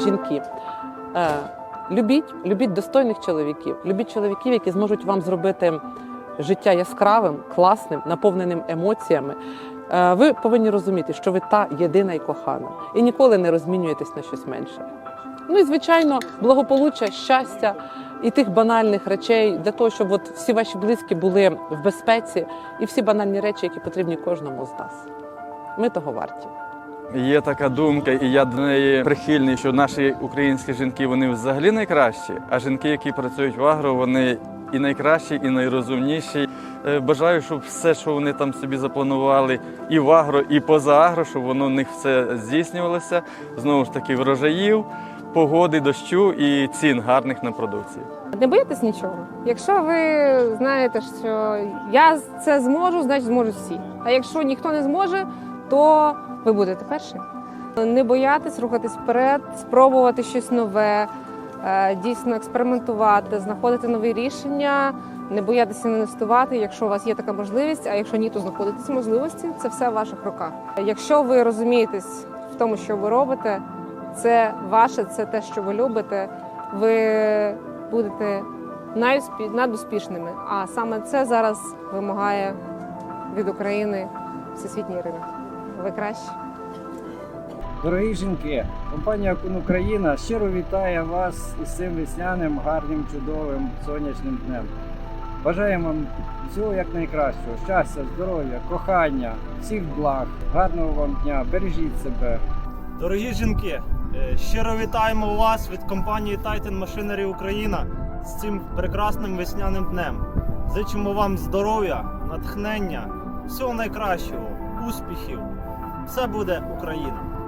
жінки, е, любіть, любіть достойних чоловіків, любіть чоловіків, які зможуть вам зробити життя яскравим, класним, наповненим емоціями. Е, Ви повинні розуміти, що ви та єдина і кохана, і ніколи не розмінюєтесь на щось менше. Ну і звичайно, благополуччя, щастя і тих банальних речей для того, щоб от всі ваші близькі були в безпеці, і всі банальні речі, які потрібні кожному з нас. Ми того варті. Є така думка, і я до неї прихильний, що наші українські жінки вони взагалі найкращі, а жінки, які працюють в агро, вони і найкращі, і найрозумніші. Е, Бажаю, щоб все, що вони там собі запланували, і в агро, і поза агро, щоб воно в них все здійснювалося. Знову ж таки, врожаїв, погоди, дощу і цін гарних на продукцію. Не боїтесь нічого. Якщо ви знаєте, що я це зможу, значить зможуть всі. А якщо ніхто не зможе, то ви будете перші. Не боятись рухатись вперед, спробувати щось нове, е, дійсно експериментувати, знаходити нові рішення, не боятися інвестувати, якщо у вас є така можливість. А якщо ні, то знаходити ці можливості. Це все в ваших руках. Якщо ви розумієтесь в тому, що ви робите, це ваше, це те, що ви любите. Ви будете надуспішними. А саме це зараз вимагає від України всесвітній ринок. Ви кращі. Дорогі жінки, компанія Кун Україна щиро вітає вас із цим весняним, гарним, чудовим сонячним днем. Бажаємо вам всього якнайкращого, щастя, здоров'я, кохання, всіх благ, гарного вам дня, бережіть себе. Дорогі жінки, е, щиро вітаємо вас від компанії Titan Machinery Україна з цим прекрасним весняним днем. Зичимо вам здоров'я, натхнення, всього найкращого, успіхів. Все буде Україна!